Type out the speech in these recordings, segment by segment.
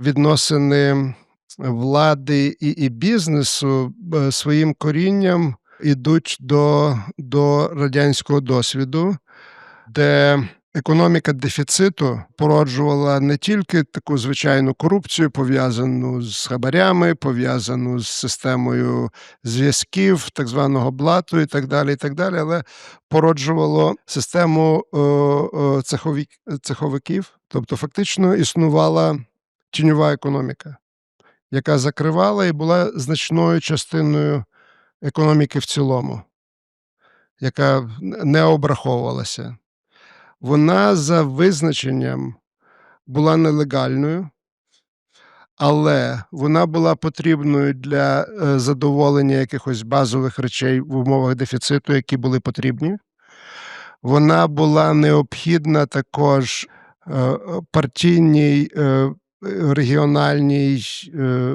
відносини влади і, і бізнесу е, своїм корінням ідуть до, до радянського досвіду, де економіка дефіциту породжувала не тільки таку звичайну корупцію, пов'язану з хабарями, пов'язану з системою зв'язків, так званого блату і так далі, і так далі, але породжувало систему е, е, цеховиків, тобто фактично існувала тіньова економіка, яка закривала і була значною частиною економіки в цілому, яка не обраховувалася. Вона за визначенням була нелегальною, але вона була потрібною для е, задоволення якихось базових речей в умовах дефіциту, які були потрібні. Вона була необхідна також е, партійній, е, регіональній,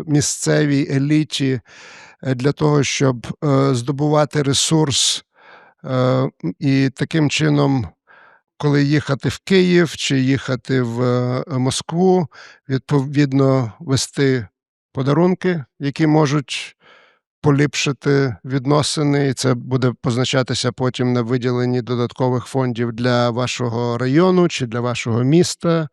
місцевій еліті для того, щоб здобувати ресурс і таким чином коли їхати в Київ чи їхати в е, Москву, відповідно вести подарунки, які можуть поліпшити відносини, і це буде позначатися потім на виділенні додаткових фондів для вашого району чи для вашого міста.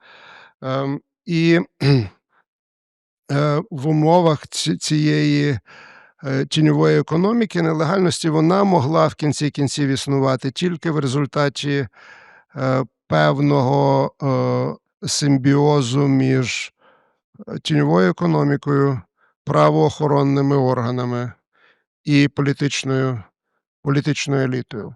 І е, в умовах цієї е, тіньової економіки нелегальності вона могла в кінці кінців існувати тільки в результаті Е, певного симбіозу між тіньовою економікою, правоохоронними органами і політичною політичною елітою.